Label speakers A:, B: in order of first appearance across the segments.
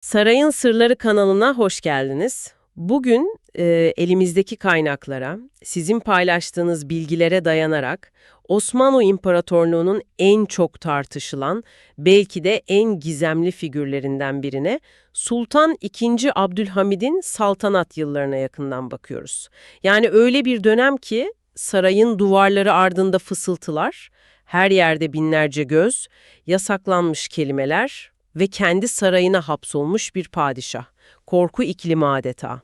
A: Sarayın Sırları kanalına hoş geldiniz. Bugün e, elimizdeki kaynaklara, sizin paylaştığınız bilgilere dayanarak Osmanlı İmparatorluğu'nun en çok tartışılan, belki de en gizemli figürlerinden birine Sultan II. Abdülhamid'in saltanat yıllarına yakından bakıyoruz. Yani öyle bir dönem ki sarayın duvarları ardında fısıltılar, her yerde binlerce göz, yasaklanmış kelimeler ve kendi sarayına hapsolmuş bir padişah. Korku iklimi adeta.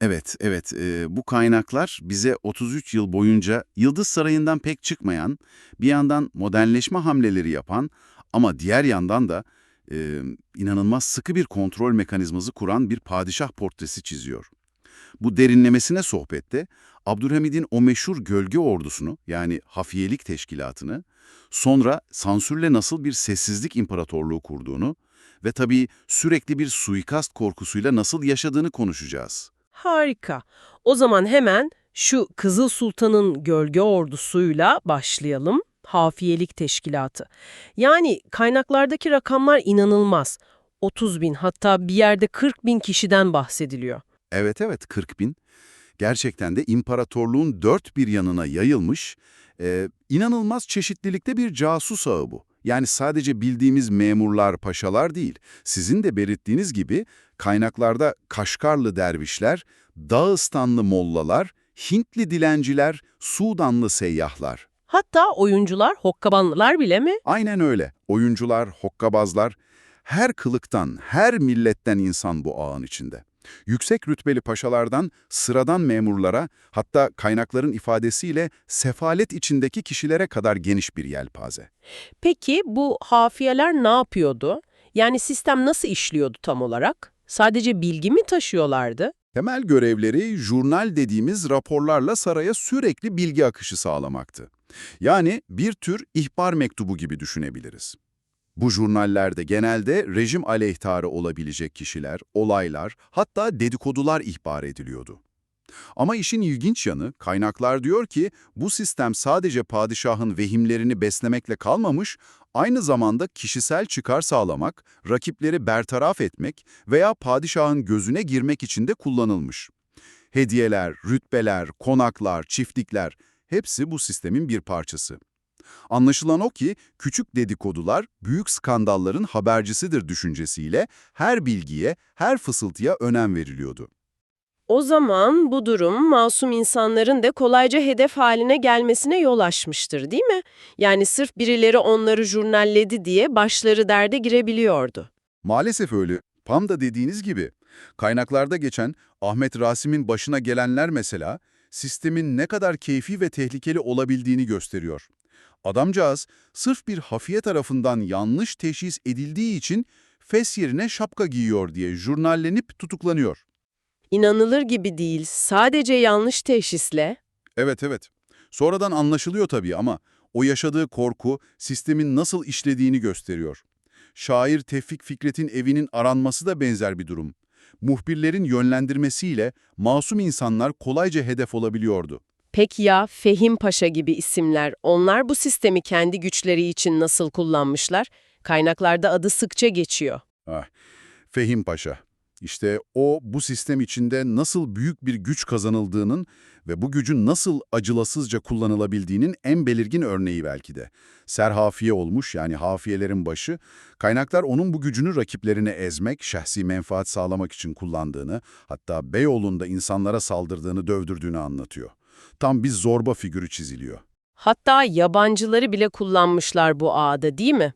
B: Evet, evet. e, bu kaynaklar bize 33 yıl boyunca Yıldız Sarayı'ndan pek çıkmayan, bir yandan modernleşme hamleleri yapan ama diğer yandan da e, inanılmaz sıkı bir kontrol mekanizması kuran bir padişah portresi çiziyor. Bu derinlemesine sohbette Abdülhamid'in o meşhur gölge ordusunu yani hafiyelik teşkilatını, sonra sansürle nasıl bir sessizlik imparatorluğu kurduğunu ve tabii sürekli bir suikast korkusuyla nasıl yaşadığını konuşacağız.
A: Harika. O zaman hemen şu Kızıl Sultan'ın gölge ordusuyla başlayalım. Hafiyelik Teşkilatı. Yani kaynaklardaki rakamlar inanılmaz. 30 bin hatta bir yerde 40 bin kişiden bahsediliyor.
B: Evet evet 40 bin. Gerçekten de imparatorluğun dört bir yanına yayılmış, e, inanılmaz çeşitlilikte bir casus ağı bu. Yani sadece bildiğimiz memurlar, paşalar değil. Sizin de belirttiğiniz gibi kaynaklarda Kaşgarlı dervişler, Dağıstanlı mollalar, Hintli dilenciler, Sudanlı seyyahlar.
A: Hatta oyuncular, hokkabanlılar bile mi?
B: Aynen öyle. Oyuncular, hokkabazlar, her kılıktan, her milletten insan bu ağın içinde. Yüksek rütbeli paşalardan sıradan memurlara, hatta kaynakların ifadesiyle sefalet içindeki kişilere kadar geniş bir yelpaze.
A: Peki bu hafiyeler ne yapıyordu? Yani sistem nasıl işliyordu tam olarak? Sadece bilgi mi taşıyorlardı?
B: Temel görevleri jurnal dediğimiz raporlarla saraya sürekli bilgi akışı sağlamaktı. Yani bir tür ihbar mektubu gibi düşünebiliriz. Bu jurnallerde genelde rejim aleyhtarı olabilecek kişiler, olaylar, hatta dedikodular ihbar ediliyordu. Ama işin ilginç yanı, kaynaklar diyor ki bu sistem sadece padişahın vehimlerini beslemekle kalmamış, aynı zamanda kişisel çıkar sağlamak, rakipleri bertaraf etmek veya padişahın gözüne girmek için de kullanılmış. Hediyeler, rütbeler, konaklar, çiftlikler hepsi bu sistemin bir parçası. Anlaşılan o ki küçük dedikodular büyük skandalların habercisidir düşüncesiyle her bilgiye, her fısıltıya önem veriliyordu.
A: O zaman bu durum masum insanların da kolayca hedef haline gelmesine yol açmıştır değil mi? Yani sırf birileri onları jurnalledi diye başları derde girebiliyordu.
B: Maalesef öyle. Tam da dediğiniz gibi. Kaynaklarda geçen Ahmet Rasim'in başına gelenler mesela, sistemin ne kadar keyfi ve tehlikeli olabildiğini gösteriyor. Adamcağız, sırf bir hafiye tarafından yanlış teşhis edildiği için fes yerine şapka giyiyor diye jurnallenip tutuklanıyor.
A: İnanılır gibi değil, sadece yanlış teşhisle
B: Evet evet. Sonradan anlaşılıyor tabii ama o yaşadığı korku sistemin nasıl işlediğini gösteriyor. Şair Tevfik Fikret'in evinin aranması da benzer bir durum. Muhbirlerin yönlendirmesiyle masum insanlar kolayca hedef olabiliyordu.
A: Peki ya Fehim Paşa gibi isimler, onlar bu sistemi kendi güçleri için nasıl kullanmışlar? Kaynaklarda adı sıkça geçiyor.
B: Ah, Fehim Paşa. İşte o bu sistem içinde nasıl büyük bir güç kazanıldığının ve bu gücün nasıl acılasızca kullanılabildiğinin en belirgin örneği belki de. Serhafiye olmuş yani hafiyelerin başı, kaynaklar onun bu gücünü rakiplerine ezmek, şahsi menfaat sağlamak için kullandığını, hatta Beyoğlu'nda insanlara saldırdığını, dövdürdüğünü anlatıyor. Tam bir zorba figürü çiziliyor.
A: Hatta yabancıları bile kullanmışlar bu ağda değil mi?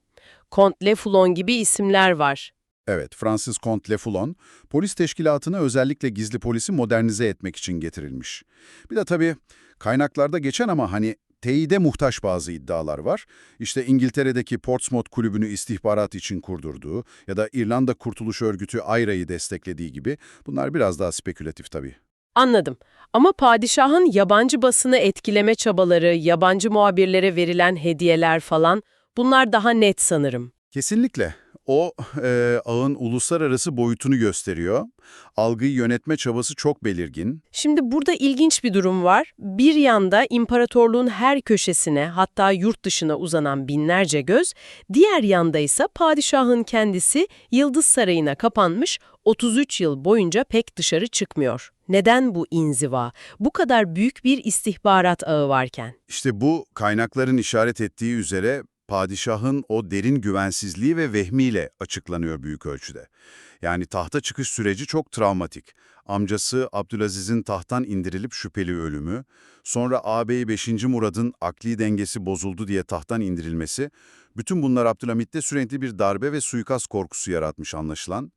A: Kont Lefulon gibi isimler var.
B: Evet, Francis Comte Le Foulon, polis teşkilatını özellikle gizli polisi modernize etmek için getirilmiş. Bir de tabii kaynaklarda geçen ama hani teyide muhtaç bazı iddialar var. İşte İngiltere'deki Portsmouth kulübünü istihbarat için kurdurduğu ya da İrlanda Kurtuluş Örgütü AYRA'yı desteklediği gibi bunlar biraz daha spekülatif tabii.
A: Anladım. Ama padişahın yabancı basını etkileme çabaları, yabancı muhabirlere verilen hediyeler falan bunlar daha net sanırım.
B: Kesinlikle. O e, ağın uluslararası boyutunu gösteriyor. Algıyı yönetme çabası çok belirgin.
A: Şimdi burada ilginç bir durum var. Bir yanda imparatorluğun her köşesine hatta yurt dışına uzanan binlerce göz, diğer yanda ise padişahın kendisi Yıldız Sarayı'na kapanmış 33 yıl boyunca pek dışarı çıkmıyor. Neden bu inziva? Bu kadar büyük bir istihbarat ağı varken.
B: İşte bu kaynakların işaret ettiği üzere padişahın o derin güvensizliği ve vehmiyle açıklanıyor büyük ölçüde. Yani tahta çıkış süreci çok travmatik. Amcası Abdülaziz'in tahttan indirilip şüpheli ölümü, sonra ağabeyi 5. Murad'ın akli dengesi bozuldu diye tahttan indirilmesi, bütün bunlar Abdülhamit'te sürekli bir darbe ve suikast korkusu yaratmış anlaşılan.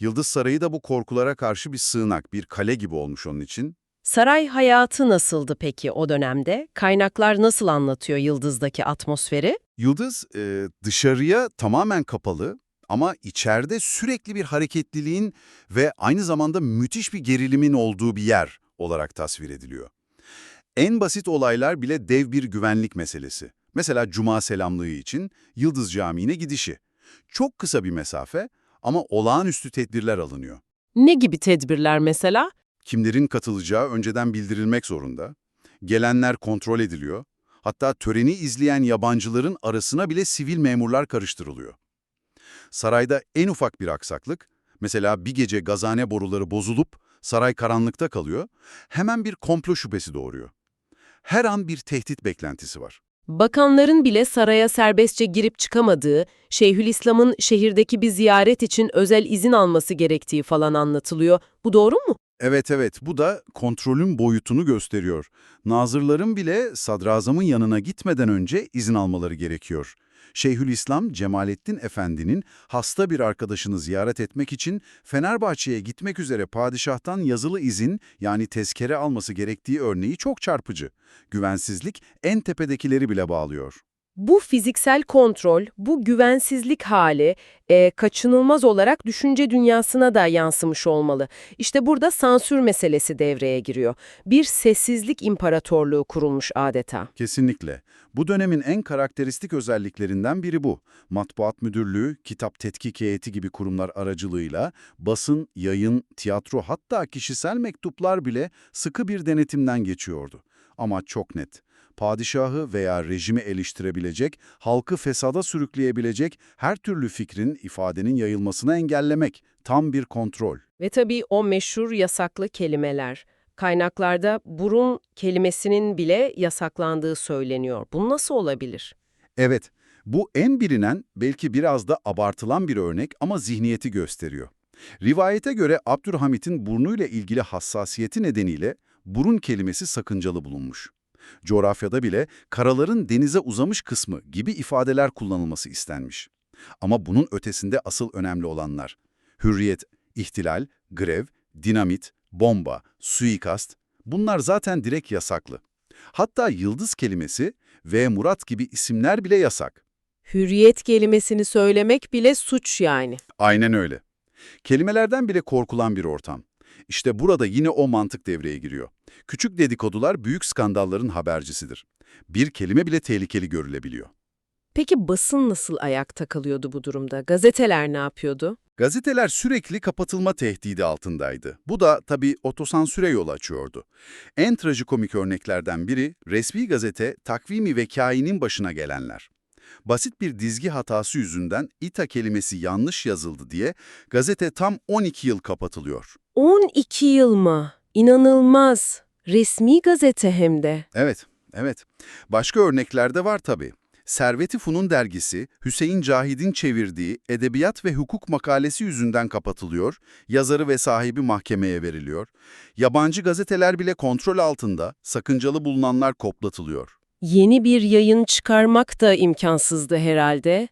B: Yıldız Sarayı da bu korkulara karşı bir sığınak, bir kale gibi olmuş onun için.
A: Saray hayatı nasıldı peki o dönemde? Kaynaklar nasıl anlatıyor Yıldız'daki atmosferi?
B: Yıldız e, dışarıya tamamen kapalı ama içeride sürekli bir hareketliliğin ve aynı zamanda müthiş bir gerilimin olduğu bir yer olarak tasvir ediliyor. En basit olaylar bile dev bir güvenlik meselesi. Mesela Cuma selamlığı için Yıldız Camii'ne gidişi. Çok kısa bir mesafe ama olağanüstü tedbirler alınıyor.
A: Ne gibi tedbirler mesela?
B: Kimlerin katılacağı önceden bildirilmek zorunda. Gelenler kontrol ediliyor. Hatta töreni izleyen yabancıların arasına bile sivil memurlar karıştırılıyor. Sarayda en ufak bir aksaklık, mesela bir gece gazane boruları bozulup saray karanlıkta kalıyor, hemen bir komplo şüphesi doğuruyor. Her an bir tehdit beklentisi var.
A: Bakanların bile saraya serbestçe girip çıkamadığı, Şeyhülislam'ın şehirdeki bir ziyaret için özel izin alması gerektiği falan anlatılıyor. Bu doğru mu?
B: Evet evet, bu da kontrolün boyutunu gösteriyor. Nazırların bile sadrazamın yanına gitmeden önce izin almaları gerekiyor. Şeyhülislam Cemalettin Efendi'nin hasta bir arkadaşını ziyaret etmek için Fenerbahçe'ye gitmek üzere padişahtan yazılı izin yani tezkere alması gerektiği örneği çok çarpıcı. Güvensizlik en tepedekileri bile bağlıyor.
A: Bu fiziksel kontrol, bu güvensizlik hali e, kaçınılmaz olarak düşünce dünyasına da yansımış olmalı. İşte burada sansür meselesi devreye giriyor. Bir sessizlik imparatorluğu kurulmuş adeta.
B: Kesinlikle. Bu dönemin en karakteristik özelliklerinden biri bu. Matbuat Müdürlüğü, Kitap Tetkik Heyeti gibi kurumlar aracılığıyla basın, yayın, tiyatro hatta kişisel mektuplar bile sıkı bir denetimden geçiyordu. Ama çok net. Padişahı veya rejimi eleştirebilecek, halkı fesada sürükleyebilecek her türlü fikrin, ifadenin yayılmasını engellemek. Tam bir kontrol.
A: Ve tabii o meşhur yasaklı kelimeler. Kaynaklarda burun kelimesinin bile yasaklandığı söyleniyor. Bu nasıl olabilir?
B: Evet, bu en bilinen, belki biraz da abartılan bir örnek ama zihniyeti gösteriyor. Rivayete göre Abdülhamit'in burnuyla ilgili hassasiyeti nedeniyle burun kelimesi sakıncalı bulunmuş. Coğrafyada bile karaların denize uzamış kısmı gibi ifadeler kullanılması istenmiş. Ama bunun ötesinde asıl önemli olanlar. Hürriyet, ihtilal, grev, dinamit, bomba, suikast bunlar zaten direkt yasaklı. Hatta yıldız kelimesi ve Murat gibi isimler bile yasak.
A: Hürriyet kelimesini söylemek bile suç yani.
B: Aynen öyle. Kelimelerden bile korkulan bir ortam. İşte burada yine o mantık devreye giriyor. Küçük dedikodular büyük skandalların habercisidir. Bir kelime bile tehlikeli görülebiliyor.
A: Peki basın nasıl ayakta kalıyordu bu durumda? Gazeteler ne yapıyordu?
B: Gazeteler sürekli kapatılma tehdidi altındaydı. Bu da tabii otosansüre yol açıyordu. En trajikomik örneklerden biri resmi gazete Takvimi ve Kain'in başına gelenler. Basit bir dizgi hatası yüzünden İTA kelimesi yanlış yazıldı diye gazete tam 12 yıl kapatılıyor.
A: 12 yıl mı? İnanılmaz. Resmi gazete hem de.
B: Evet, evet. Başka örnekler de var tabii. Servet-i Funun dergisi, Hüseyin Cahid'in çevirdiği Edebiyat ve Hukuk makalesi yüzünden kapatılıyor, yazarı ve sahibi mahkemeye veriliyor. Yabancı gazeteler bile kontrol altında, sakıncalı bulunanlar koplatılıyor.
A: Yeni bir yayın çıkarmak da imkansızdı herhalde.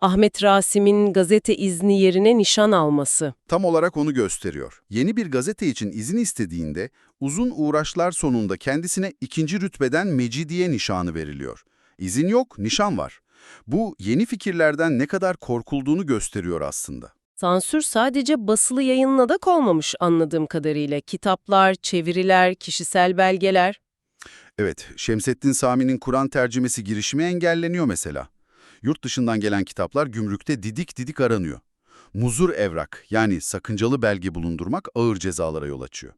A: Ahmet Rasim'in gazete izni yerine nişan alması.
B: Tam olarak onu gösteriyor. Yeni bir gazete için izin istediğinde, uzun uğraşlar sonunda kendisine ikinci rütbeden Mecidiye nişanı veriliyor. İzin yok, nişan var. Bu yeni fikirlerden ne kadar korkulduğunu gösteriyor aslında.
A: Sansür sadece basılı yayınla da kalmamış anladığım kadarıyla. Kitaplar, çeviriler, kişisel belgeler.
B: Evet, Şemsettin Sami'nin Kur'an tercümesi girişimi engelleniyor mesela. Yurt dışından gelen kitaplar gümrükte didik didik aranıyor. Muzur evrak yani sakıncalı belge bulundurmak ağır cezalara yol açıyor.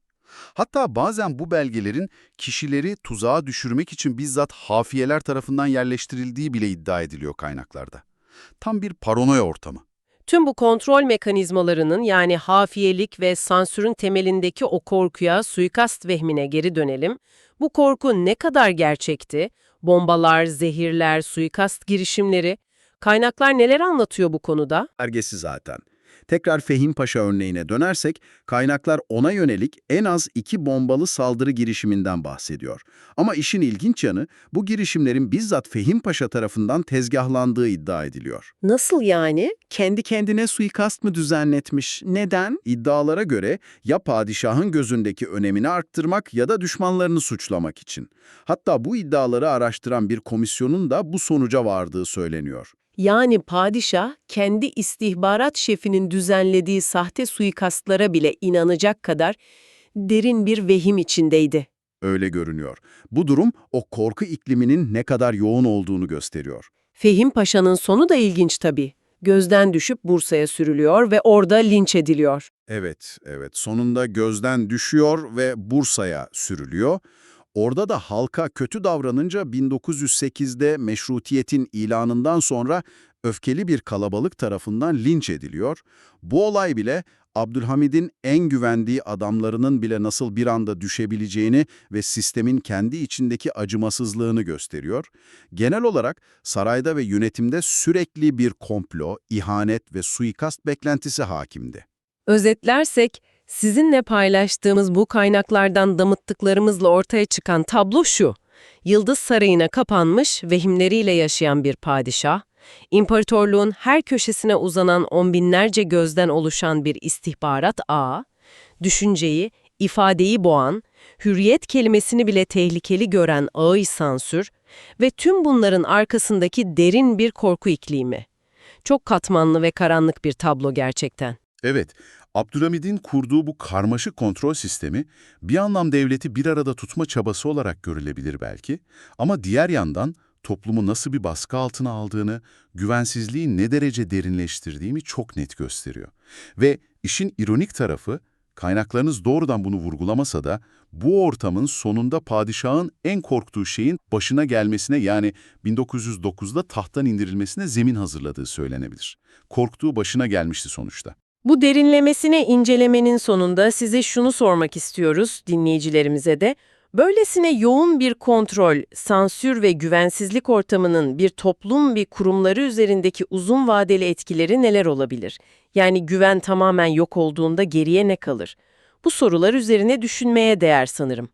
B: Hatta bazen bu belgelerin kişileri tuzağa düşürmek için bizzat hafiyeler tarafından yerleştirildiği bile iddia ediliyor kaynaklarda. Tam bir paranoya ortamı.
A: Tüm bu kontrol mekanizmalarının yani hafiyelik ve sansürün temelindeki o korkuya, suikast vehmine geri dönelim. Bu korku ne kadar gerçekti? Bombalar, zehirler, suikast girişimleri. Kaynaklar neler anlatıyor bu konuda?
C: belgesi zaten. Tekrar Fehim Paşa örneğine dönersek, kaynaklar ona yönelik en az iki bombalı saldırı girişiminden bahsediyor. Ama işin ilginç yanı, bu girişimlerin bizzat Fehim Paşa tarafından tezgahlandığı iddia ediliyor.
A: Nasıl yani?
C: Kendi kendine suikast mı düzenletmiş? Neden? İddialara göre ya padişahın gözündeki önemini arttırmak ya da düşmanlarını suçlamak için. Hatta bu iddiaları araştıran bir komisyonun da bu sonuca vardığı söyleniyor.
A: Yani padişah kendi istihbarat şefinin düzenlediği sahte suikastlara bile inanacak kadar derin bir vehim içindeydi.
C: Öyle görünüyor. Bu durum o korku ikliminin ne kadar yoğun olduğunu gösteriyor.
A: Fehim Paşa'nın sonu da ilginç tabii. Gözden düşüp Bursa'ya sürülüyor ve orada linç ediliyor.
C: Evet, evet. Sonunda gözden düşüyor ve Bursa'ya sürülüyor. Orada da halka kötü davranınca 1908'de meşrutiyetin ilanından sonra öfkeli bir kalabalık tarafından linç ediliyor. Bu olay bile Abdülhamid'in en güvendiği adamlarının bile nasıl bir anda düşebileceğini ve sistemin kendi içindeki acımasızlığını gösteriyor. Genel olarak sarayda ve yönetimde sürekli bir komplo, ihanet ve suikast beklentisi hakimdi.
A: Özetlersek, sizinle paylaştığımız bu kaynaklardan damıttıklarımızla ortaya çıkan tablo şu. Yıldız Sarayı'na kapanmış, vehimleriyle yaşayan bir padişah, imparatorluğun her köşesine uzanan on binlerce gözden oluşan bir istihbarat ağı, düşünceyi, ifadeyi boğan, hürriyet kelimesini bile tehlikeli gören ağır sansür ve tüm bunların arkasındaki derin bir korku iklimi. Çok katmanlı ve karanlık bir tablo gerçekten.
B: Evet, Abdülhamid'in kurduğu bu karmaşık kontrol sistemi bir anlam devleti bir arada tutma çabası olarak görülebilir belki ama diğer yandan toplumu nasıl bir baskı altına aldığını, güvensizliği ne derece derinleştirdiğini çok net gösteriyor. Ve işin ironik tarafı, kaynaklarınız doğrudan bunu vurgulamasa da bu ortamın sonunda padişahın en korktuğu şeyin başına gelmesine yani 1909'da tahttan indirilmesine zemin hazırladığı söylenebilir. Korktuğu başına gelmişti sonuçta.
A: Bu derinlemesine incelemenin sonunda size şunu sormak istiyoruz dinleyicilerimize de. Böylesine yoğun bir kontrol, sansür ve güvensizlik ortamının bir toplum bir kurumları üzerindeki uzun vadeli etkileri neler olabilir? Yani güven tamamen yok olduğunda geriye ne kalır? Bu sorular üzerine düşünmeye değer sanırım.